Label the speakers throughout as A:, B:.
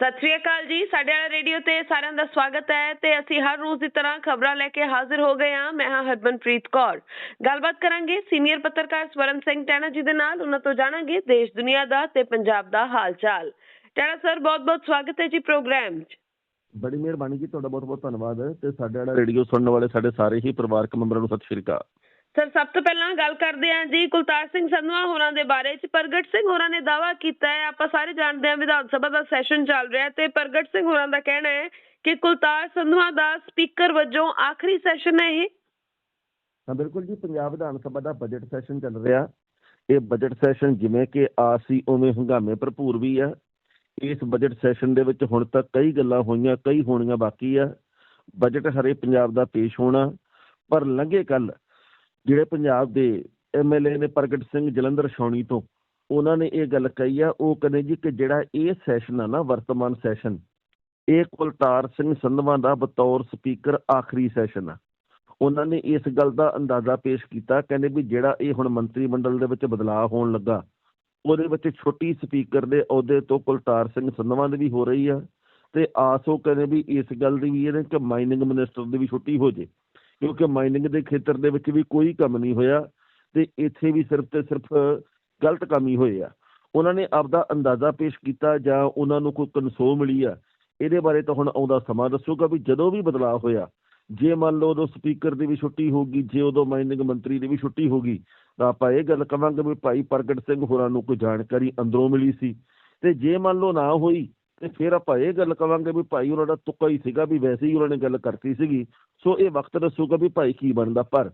A: ਸਤਿ ਸ਼੍ਰੀ ਅਕਾਲ ਜੀ, ਸਾਡੇ ਵਾਲਾ ਰੇਡੀਓ ਤੇ ਸਾਰਿਆਂ ਦਾ ਸਵਾਗਤ ਹੈ ਤੇ ਅਸੀਂ ਹਰ ਰੋਜ਼ ਦੀ ਤਰ੍ਹਾਂ ਖਬਰਾਂ ਲੈ ਕੇ ਹਾਜ਼ਰ ਹੋ ਗਏ ਹਾਂ। ਮੈਂ ਹਾਂ ਹਰਮਨਪ੍ਰੀਤ ਕੌਰ। ਗੱਲਬਾਤ ਕਰਾਂਗੇ ਸੀਨੀਅਰ ਪੱਤਰਕਾਰ ਸਵਰਨ ਸਿੰਘ ਟੈਣਾ ਜੀ ਦੇ ਨਾਲ। ਉਹਨਾਂ ਤੋਂ ਜਾਣਾਂਗੇ ਦੇਸ਼, ਦੁਨੀਆ ਦਾ ਤੇ ਪੰਜਾਬ ਦਾ ਹਾਲ ਚਾਲ ਟੈਣਾ ਸਰ, ਬਹੁਤ-ਬਹੁਤ ਸਵਾਗਤ ਹੈ ਜੀ ਪ੍ਰੋਗਰਾਮ 'ਚ।
B: ਬੜੀ ਮਿਹਰਬਾਨੀ ਜੀ, ਤੁਹਾਡਾ ਬਹੁਤ ਬਹੁਤ ਧੰਨਵਾਦ। ਤੇ ਸਾਡੇ ਵਾਲਾ ਰੇਡੀਓ ਸੁਣਨ ਵਾਲੇ ਸਾਡੇ ਸਾਰੇ ਹੀ ਪਰਿਵਾਰਕ ਮੈਂਬਰਾਂ ਨੂੰ ਸਤਿ ਸ਼੍ਰੀ ਅਕਾਲ।
A: ਸਰ, ਸਭ ਤੋਂ ਪਹਿਲਾਂ ਗੱਲ ਕਰਦੇ ਹਾਂ ਜੀ ਕੁਲਤਾਰ ਸਿੰਘ ਸੰਧਵਾ ਹੋਰਾਂ ਦੇ ਬਾਰੇ ਚ। ਪ੍ਰਗਟ ਸਿੰਘ ਹੋਰਾਂ ਨੇ ਦਾਅਵਾ ਕੀਤਾ ਹੈ, ਆਪਾਂ ਸਾਰੇ ਜਾਣਦੇ ਹਾਂ ਵਿਧਾਨ ਸਭਾ ਦਾ ਸੈਸ਼ਨ ਚੱਲ ਰਿਹਾ ਤੇ ਪ੍ਰਗਟ ਸਿੰਘ ਹੋਰਾਂ ਦਾ ਕਹਿਣਾ ਹੈ ਕਿ ਕੁਲਤਾਰ ਸੰਧਵਾ ਦਾ ਸਪੀਕਰ ਵਜੋਂ ਆਖਰੀ ਸੈਸ਼ਨ ਹੈ ਇਹ।
B: ਹਾਂ, ਬਿਲਕੁਲ ਜੀ, ਪੰਜਾਬ ਵਿਧਾਨ ਸਭਾ ਦਾ ਬਜਟ ਸੈਸ਼ਨ ਚੱਲ ਰਿਹਾ। ਇਹ ਬਜਟ ਸੈਸ਼ਨ ਜਿਵੇਂ ਕਿ ਆਸੀ ਉਵੇਂ ਹੰਗਾਮੇ ਭਰਪੂਰ ਵੀ ਆ। ਇਸ ਬਜਟ ਸੈਸ਼ਨ ਦੇ ਵਿੱਚ ਹੁਣ ਤੱਕ ਕਈ ਗੱਲਾਂ ਹੋਈਆਂ, ਕਈ ਹੋਣੀਆਂ ਬਾਕੀ ਆ। ਬਜਟ ਹਰੇ ਪੰਜਾਬ ਦਾ ਪੇਸ਼ ਹੋਣਾ, ਪਰ ਲੰਘੇ ਕੱਲ ਜਿਹੜੇ ਪੰਜਾਬ ਦੇ ਐਮਐਲਏ ਨੇ ਪ੍ਰਗਟ ਸਿੰਘ ਜਲੰਧਰ ਛਾਉਣੀ ਤੋਂ, ਉਹਨਾਂ ਨੇ ਇਹ ਗੱਲ ਕਹੀ ਆ, ਉਹ ਕਹਿੰਦੇ ਜੀ ਕਿ ਜਿਹੜਾ ਇਹ ਸੈਸ਼ਨ ਆ ਨਾ ਵਰਤਮਾਨ ਸੈਸ਼ਨ ਇਹ ਕੁਲਤਾਰ ਸਿੰਘ ਸੰਧਵਾਂ ਦਾ ਬਤੌਰ ਸਪੀਕਰ ਆਖਰੀ ਸੈਸ਼ਨ ਆ। ਉਹਨਾਂ ਨੇ ਇਸ ਗੱਲ ਦਾ ਅੰਦਾਜ਼ਾ ਪੇਸ਼ ਕੀਤਾ, ਕਹਿੰਦੇ ਵੀ ਜਿਹੜਾ ਇਹ ਹੁਣ ਮੰਤਰੀ ਮੰਡਲ ਦੇ ਵਿੱਚ ਬਦਲਾਅ ਹੋਣ ਲੱਗਾ, ਉਹਦੇ ਵਿੱਚ ਛੋਟੀ ਸਪੀਕਰ ਦੇ ਅਹੁਦੇ ਤੋਂ ਕੁਲਤਾਰ ਸਿੰਘ ਸੰਧਵਾਂ ਦੀ ਵੀ ਹੋ ਰਹੀ ਆ, ਤੇ ਆਸ ਉਹ ਕਹਿੰਦੇ ਵੀ ਇਸ ਗੱਲ ਦੀ ਵੀ ਇਹਨੇ ਕਿ ਮਾਈਨਿੰਗ ਮਿਨਿਸਟਰ ਦੀ ਵੀ ਛੁੱਟੀ ਹੋ ਜੇ। ਕਿਉਂਕਿ ਮਾਈਨਿੰਗ ਦੇ ਖੇਤਰ ਦੇ ਵਿੱਚ ਵੀ ਕੋਈ ਕੰਮ ਨਹੀਂ ਹੋਇਆ ਤੇ ਇੱਥੇ ਵੀ ਸਿਰਫ ਤੇ ਸਿਰਫ ਗਲਤ ਕੰਮ ਹੀ ਹੋਏ ਆ। ਉਹਨਾਂ ਨੇ ਆਪਦਾ ਅੰਦਾਜ਼ਾ ਪੇਸ਼ ਕੀਤਾ ਜਾਂ ਉਹਨਾਂ ਨੂੰ ਕੋਈ ਕਨਸੋ ਮਿਲੀ ਆ। ਇਹਦੇ ਬਾਰੇ ਤਾਂ ਹੁਣ ਆਉਂਦਾ ਸਮਾਂ ਦੱਸੂਗਾ ਵੀ ਜਦੋਂ ਵੀ ਬਦਲਾਅ ਹੋਇਆ, ਜੇ ਮੰਨ ਲਓ ਉਦੋਂ ਸਪੀਕਰ ਦੀ ਵੀ ਛੁੱਟੀ ਹੋਊਗੀ, ਜੇ ਉਦੋਂ ਮਾਈਨਿੰਗ ਮੰਤਰੀ ਦੀ ਵੀ ਛੁੱਟੀ ਹੋਗੀ ਤਾਂ ਆਪਾਂ ਇਹ ਗੱਲ ਕਵਾਂਗੇ ਵੀ ਭਾਈ ਪ੍ਰਗਟ ਸਿੰਘ ਹੋਰਾਂ ਨੂੰ ਕੋਈ ਜਾਣਕਾਰੀ ਅੰਦਰੋਂ ਮਿਲੀ ਸੀ। ਤੇ ਜੇ ਮੰਨ ਲਓ ਨਾ ਹੋਈ ਤੇ ਫਿਰ ਆਪਾਂ ਇਹ ਗੱਲ ਕਵਾਂਗੇ ਵੀ ਭਾਈ ਉਹਨਾਂ ਦਾ ਤੁੱਕਾ ਹੀ ਸੀਗਾ ਵੀ ਵੈਸੇ ਹੀ ਉਹਨਾਂ ਨੇ ਗੱਲ ਕਰਤੀ ਸੀਗੀ। ਸੋ ਇਹ ਵਕਤ ਦੱਸੂਗਾ ਵੀ ਭਾਈ ਕੀ ਬਣਦਾ। ਪਰ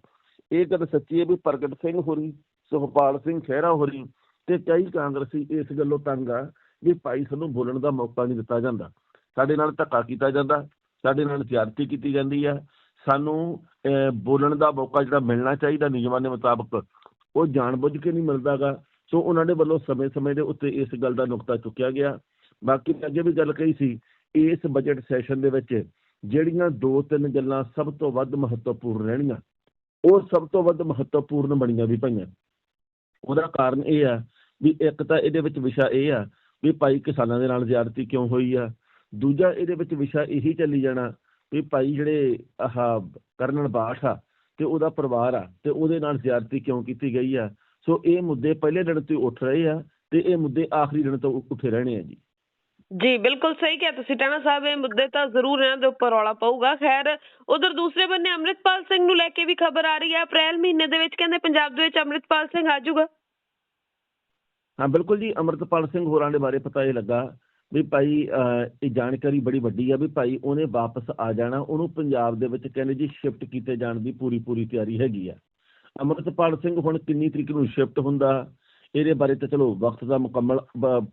B: ਇਹ ਗੱਲ ਸੱਚੀ ਹੈ ਵੀ ਪ੍ਰਗਟ ਸਿੰਘ ਹੋਰੀ, ਸੁਖਪਾਲ ਸਿੰਘ ਖਹਿਰਾ ਹੋਰੀ ਤੇ ਕਈ ਕਾਂਗਰਸੀ ਇਸ ਗੱਲੋਂ ਤੰਗ ਆ ਵੀ ਭਾਈ ਸਾਨੂੰ ਬੋਲਣ ਦਾ ਮੌਕਾ ਨਹੀਂ ਦਿੱਤਾ ਜਾਂਦਾ। ਸਾਡੇ ਨਾਲ ਧੱਕਾ ਕੀਤਾ ਜਾਂਦਾ, ਸਾਡੇ ਨਾਲ ਜ਼ਿਆਦਤੀ ਕੀਤੀ ਜਾਂਦੀ ਆ। ਸਾਨੂੰ ਬੋਲਣ ਦਾ ਮੌਕਾ ਜਿਹੜਾ ਮਿਲਣਾ ਚਾਹੀਦਾ ਨਿਯਮਾਂ ਦੇ ਮੁਤਾਬਕ, ਉਹ ਜਾਣਬੁੱਝ ਕੇ ਨਹੀਂ ਮਿਲਦਾਗਾ। ਸੋ ਉਹਨਾਂ ਦੇ ਵੱਲੋਂ ਸਮੇਂ-ਸਮੇਂ ਦੇ ਉੱਤੇ ਇਸ ਗੱਲ ਦਾ ਨੁਕਤਾ ਚੁੱਕਿਆ ਗਿਆ। ਬਾਕੀ ਮੈਂ ਅੱਗੇ ਵੀ ਗੱਲ ਕਹੀ ਸੀ, ਇਸ ਬਜਟ ਸੈਸ਼ਨ ਦੇ ਵਿੱਚ ਜਿਹੜੀਆਂ ਦੋ ਤਿੰਨ ਗੱਲਾਂ ਸਭ ਤੋਂ ਵੱਧ ਮਹੱਤਵਪੂਰਨ ਰਹਿਣੀਆਂ, ਉਹ ਸਭ ਤੋਂ ਵੱਧ ਮਹੱਤਵਪੂਰਨ ਬਣੀਆਂ ਵੀ ਪਈਆਂ। ਉਹਦਾ ਕਾਰਨ ਇਹ ਆ ਵੀ ਇੱਕ ਤਾਂ ਇਹਦੇ ਵਿੱਚ ਵਿਸ਼ਾ ਇਹ ਆ ਵੀ ਭਾਈ ਕਿਸਾਨਾਂ ਦੇ ਨਾਲ ਜ਼ਿਆਦਤੀ ਕਿਉਂ ਹੋਈ ਆ, ਦੂਜਾ ਇਹਦੇ ਵਿੱਚ ਵਿਸ਼ਾ ਇਹੀ ਚੱਲੀ ਜਾਣਾ ਵੀ ਭਾਈ ਜਿਹੜੇ ਆਹ ਕਰਨਲ ਬਾਠ ਆ ਤੇ ਉਹਦਾ ਪਰਿਵਾਰ ਆ ਤੇ ਉਹਦੇ ਨਾਲ ਜ਼ਿਆਦਤੀ ਕਿਉਂ ਕੀਤੀ ਗਈ ਆ। ਸੋ ਇਹ ਮੁੱਦੇ ਪਹਿਲੇ ਦਿਨ ਤੋਂ ਉੱਠ ਰਹੇ ਆ ਤੇ ਇਹ ਮੁੱਦੇ ਆਖਰੀ ਦਿਨ ਤੋਂ ਉੱਠੇ ਰਹਿਣੇ ਆ ਜੀ।
A: ਜੀ, ਬਿਲਕੁਲ ਸਹੀ ਕਿਹਾ ਤੁਸੀਂ। ਟੈਣਾ ਸਾਹਿਬ, ਇਹ ਮੁੱਦੇ ਤਾਂ ਜ਼ਰੂਰ ਇਹਨਾਂ ਦੇ ਉੱਪਰ ਰੌਲਾ ਪਊਗਾ। ਖੈਰ, ਉਧਰ ਦੂਸਰੇ ਬੰਨੇ ਅੰਮ੍ਰਿਤਪਾਲ ਸਿੰਘ ਨੂੰ ਲੈ ਕੇ ਵੀ ਖਬਰ ਆ ਰਹੀ ਹੈ। ਅਪ੍ਰੈਲ ਮਹੀਨੇ ਦੇ ਵਿੱਚ ਕਹਿੰਦੇ ਪੰਜਾਬ ਦੇ ਵਿੱਚ ਅੰਮ੍ਰਿਤਪਾਲ ਸਿੰਘ ਆ ਜਾਊਗਾ।
B: ਹਾਂ, ਬਿਲਕੁਲ ਜੀ। ਅਮਰਤਪਾਲ ਸਿੰਘ ਹੋਰਾਂ ਦੇ ਬਾਰੇ ਪਤਾ ਇਹ ਲੱਗਾ ਵੀ ਭਾਈ ਇਹ ਜਾਣਕਾਰੀ ਬੜੀ ਵੱਡੀ ਆ ਵੀ ਭਾਈ ਉਹਨੇ ਵਾਪਸ ਆ ਜਾਣਾ। ਉਹਨੂੰ ਪੰਜਾਬ ਦੇ ਵਿੱਚ ਕਹਿੰਦੇ ਜੀ ਸ਼ਿਫਟ ਕੀਤੇ ਜਾਣ ਦੀ ਪੂਰੀ ਪੂਰੀ ਤਿਆਰੀ ਹੈਗੀ ਆ। ਅਮਰਤਪਾਲ ਸਿੰਘ ਹੁਣ ਕਿੰਨੀ ਤਰੀਕ ਨੂੰ ਸ਼ਿਫਟ ਹੁੰਦਾ? ਇਹਦੇ ਬਾਰੇ ਤਾਂ ਚਲੋ ਵਕਤ ਦਾ ਮੁਕੰਮਲ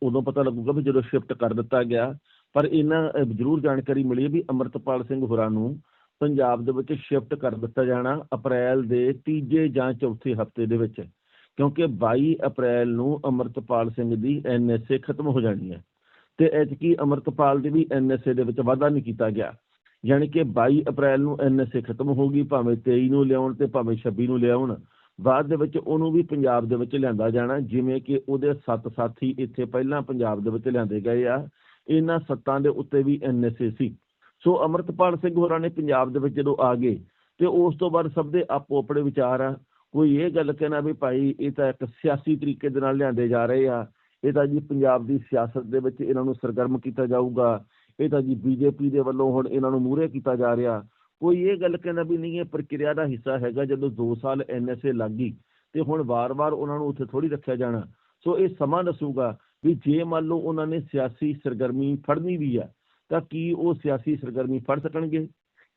B: ਉਦੋਂ ਪਤਾ ਲੱਗੂਗਾ ਵੀ ਜਦੋਂ ਸ਼ਿਫਟ ਕਰ ਦਿੱਤਾ ਗਿਆ। ਪਰ ਇਹਨਾਂ ਜ਼ਰੂਰ ਜਾਣਕਾਰੀ ਮਿਲੀ ਵੀ ਅਮਰਤਪਾਲ ਸਿੰਘ ਹੋਰਾਂ ਨੂੰ ਪੰਜਾਬ ਦੇ ਵਿੱਚ ਸ਼ਿਫਟ ਕਰ ਦਿੱਤਾ ਜਾਣਾ ਅਪ੍ਰੈਲ ਦੇ ਤੀਜੇ ਜਾਂ ਚੌਥੇ ਹਫ਼ਤੇ ਦੇ ਵਿੱਚ। ਕਿਉਂਕਿ 22 ਅਪ੍ਰੈਲ ਨੂੰ ਅਮਰਤਪਾਲ ਸਿੰਘ ਦੀ ਐਨਐਸਏ ਖਤਮ ਹੋ ਜਾਣੀ ਹੈ। ਤੇ ਐਤਕੀ ਅਮਰਤਪਾਲ ਦੀ ਵੀ ਐਨਐਸਏ ਦੇ ਵਿੱਚ ਵਾਧਾ ਨਹੀਂ ਕੀਤਾ ਗਿਆ। ਯਾਨੀ ਕਿ 22 ਅਪ੍ਰੈਲ ਨੂੰ ਐਨਐਸਏ ਖਤਮ ਹੋਗੀ ਭਾਵੇਂ 23 ਨੂੰ ਲਿਆਉਣ ਤੇ ਭਾਵੇਂ 26 ਨੂੰ ਲਿਆਉਣ। ਬਾਅਦ ਦੇ ਵਿੱਚ ਉਹਨੂੰ ਵੀ ਪੰਜਾਬ ਦੇ ਵਿੱਚ ਲਿਆਂਦਾ ਜਾਣਾ, ਜਿਵੇਂ ਕਿ ਉਹਦੇ ਸੱਤ ਸਾਥੀ ਇੱਥੇ ਪਹਿਲਾਂ ਪੰਜਾਬ ਦੇ ਵਿੱਚ ਲਿਆਂਦੇ ਗਏ ਆ। ਇਹਨਾਂ ਸੱਤਾਂ ਦੇ ਉੱਤੇ ਵੀ ਐਨਐਸਏ ਸੀ। ਸੋ ਅਮਰਤਪਾਲ ਸਿੰਘ ਹੋਰਾਂ ਨੇ ਪੰਜਾਬ ਦੇ ਵਿੱਚ ਜਦੋਂ ਆ ਗਏ, ਤੇ ਉਸ ਤੋਂ ਬਾਅਦ ਸਭ ਦੇ ਆਪੋ ਆਪਣੇ ਵਿਚਾਰ ਆ। ਕੋਈ ਇਹ ਗੱਲ ਕਹਿਣਾ ਵੀ ਭਾਈ ਇਹ ਤਾਂ ਇੱਕ ਸਿਆਸੀ ਤਰੀਕੇ ਦੇ ਨਾਲ ਲਿਆਂਦੇ ਜਾ ਰਹੇ ਆ। ਇਹ ਤਾਂ ਜੀ ਪੰਜਾਬ ਦੀ ਸਿਆਸਤ ਦੇ ਵਿੱਚ ਇਹਨਾਂ ਨੂੰ ਸਰਗਰਮ ਕੀਤਾ ਜਾਊਗਾ। ਇਹ ਤਾਂ ਜੀ ਬੀਜੇਪੀ ਦੇ ਵੱਲੋਂ ਹੁਣ ਇਹਨਾਂ ਨੂੰ ਮੂਹਰੇ ਕੀਤਾ ਜਾ ਰਿਹਾ। ਕੋਈ ਇਹ ਗੱਲ ਕਹਿੰਦਾ ਵੀ ਨਹੀਂ, ਇਹ ਪ੍ਰਕਿਰਿਆ ਦਾ ਹਿੱਸਾ ਹੈਗਾ ਜਦੋਂ 2 ਸਾਲ ਐਨਐਸਏ ਲੱਗ ਗਈ ਤੇ ਹੁਣ ਵਾਰ-ਵਾਰ ਉਹਨਾਂ ਨੂੰ ਉੱਥੇ ਥੋੜੀ ਰੱਖਿਆ ਜਾਣਾ। ਸੋ ਇਹ ਸਮਾਂ ਦੱਸੂਗਾ ਵੀ ਜੇ ਮੰਨ ਲਓ ਉਹਨਾਂ ਨੇ ਸਿਆਸੀ ਸਰਗਰਮੀ ਫੜਨੀ ਵੀ ਆ, ਤਾਂ ਕੀ ਉਹ ਸਿਆਸੀ ਸਰਗਰਮੀ ਫੜ ਸਕਣਗੇ?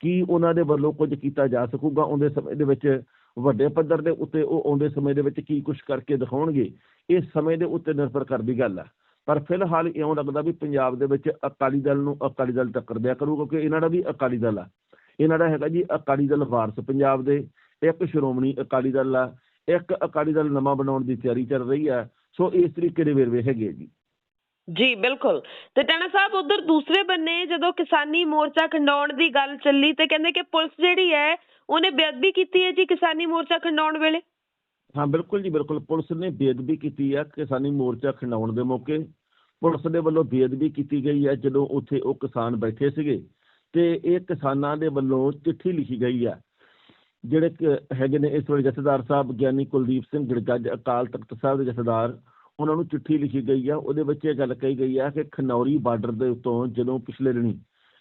B: ਕੀ ਉਹਨਾਂ ਦੇ ਵੱਲੋਂ ਕੁਝ ਕੀਤਾ ਜਾ ਸਕੂਗਾ? ਆਉਂਦੇ ਸਮੇਂ ਦੇ ਵਿੱਚ ਵੱਡੇ ਪੱਧਰ ਦੇ ਉੱਤੇ ਉਹ ਆਉਂਦੇ ਸਮੇਂ ਦੇ ਵਿੱਚ ਕੀ ਕੁਝ ਕਰਕੇ ਦਿਖਾਉਣਗੇ? ਇਹ ਸਮੇਂ ਦੇ ਉੱਤੇ ਨਿਰਭਰ ਕਰਦੀ ਗੱਲ ਆ। ਪਰ ਫਿਲਹਾਲ ਇਉਂ ਲੱਗਦਾ ਵੀ ਪੰਜਾਬ ਦੇ ਵਿੱਚ ਅਕਾਲੀ ਦਲ ਨੂੰ ਅਕਾਲੀ ਦਲ ਟੱਕਰ ਦਿਆ ਕਰੂ ਕਿਉਂਕਿ ਇਹਨਾਂ ਦਾ ਵੀ ਅਕਾਲੀ ਦਲ ਆ। ਇਹਨਾਂ ਦਾ ਹੈਗਾ ਜੀ ਅਕਾਲੀ ਦਲ ਵਾਰਸ ਪੰਜਾਬ ਦੇ ਇੱਕ ਸ਼੍ਰੋਮਣੀ ਅਕਾਲੀ ਦਲ ਆ ਇੱਕ ਅਕਾਲੀ ਦਲ ਨਵਾਂ ਬਣਾਉਣ ਦੀ ਤਿਆਰੀ ਚੱਲ ਰਹੀ ਆ ਸੋ ਇਸ ਤਰੀਕੇ ਦੇ ਵੇਰਵੇ ਹੈਗੇ ਜੀ।
A: ਜੀ ਬਿਲਕੁਲ। ਤੇ ਟਾਣਾ ਸਾਹਿਬ ਉਧਰ ਦੂਸਰੇ ਬੰਨੇ ਜਦੋਂ ਕਿਸਾਨੀ ਮੋਰਚਾ ਖੰਡਾਉਣ ਦੀ ਗੱਲ ਚੱਲੀ ਤੇ ਕਹਿੰਦੇ ਕਿ ਪੁਲਿਸ ਜਿਹੜੀ ਹੈ ਉਹਨੇ ਬੇਅਦਬੀ ਕੀਤੀ ਹੈ ਜੀ ਕਿਸਾਨੀ ਮੋਰਚਾ ਖੰਡਾਉਣ ਵੇਲੇ?
B: ਹਾਂ ਬਿਲਕੁਲ ਜੀ ਬਿਲਕੁਲ। ਪੁਲਿਸ ਨੇ ਬੇਅਦਬੀ ਕੀਤੀ ਆ ਕਿਸਾਨੀ ਮੋਰਚਾ ਖੰਡਾਉਣ ਦੇ ਮੌਕੇ। ਪੁਲਿਸ ਦੇ ਵੱਲੋਂ ਬੇਅਦਬੀ ਕੀਤੀ ਗਈ ਹੈ ਜਦੋਂ ਉੱਥੇ ਉਹ ਕਿਸਾਨ ਬੈਠੇ ਸੀਗੇ। ਤੇ ਇਹ ਕਿਸਾਨਾਂ ਦੇ ਵੱਲੋਂ ਚਿੱਠੀ ਲਿਖੀ ਗਈ ਹੈ ਜਿਹੜੇ ਕਿ ਹੈਗੇ ਨੇ ਇਸ ਵੇਲੇ ਜਥੇਦਾਰ ਸਾਹਿਬ ਗਿਆਨੀ ਕੁਲਦੀਪ ਸਿੰਘ ਗੜਗੱਜ ਅਕਾਲ ਤਖਤ ਸਾਹਿਬ ਦੇ ਜਥੇਦਾਰ, ਉਹਨਾਂ ਨੂੰ ਚਿੱਠੀ ਲਿਖੀ ਗਈ ਆ। ਉਹਦੇ ਵਿੱਚ ਇਹ ਗੱਲ ਕਹੀ ਗਈ ਆ ਕਿ ਖਨੌਰੀ ਬਾਰਡਰ ਦੇ ਉੱਤੋਂ ਜਦੋਂ ਪਿਛਲੇ ਦਿਨੀ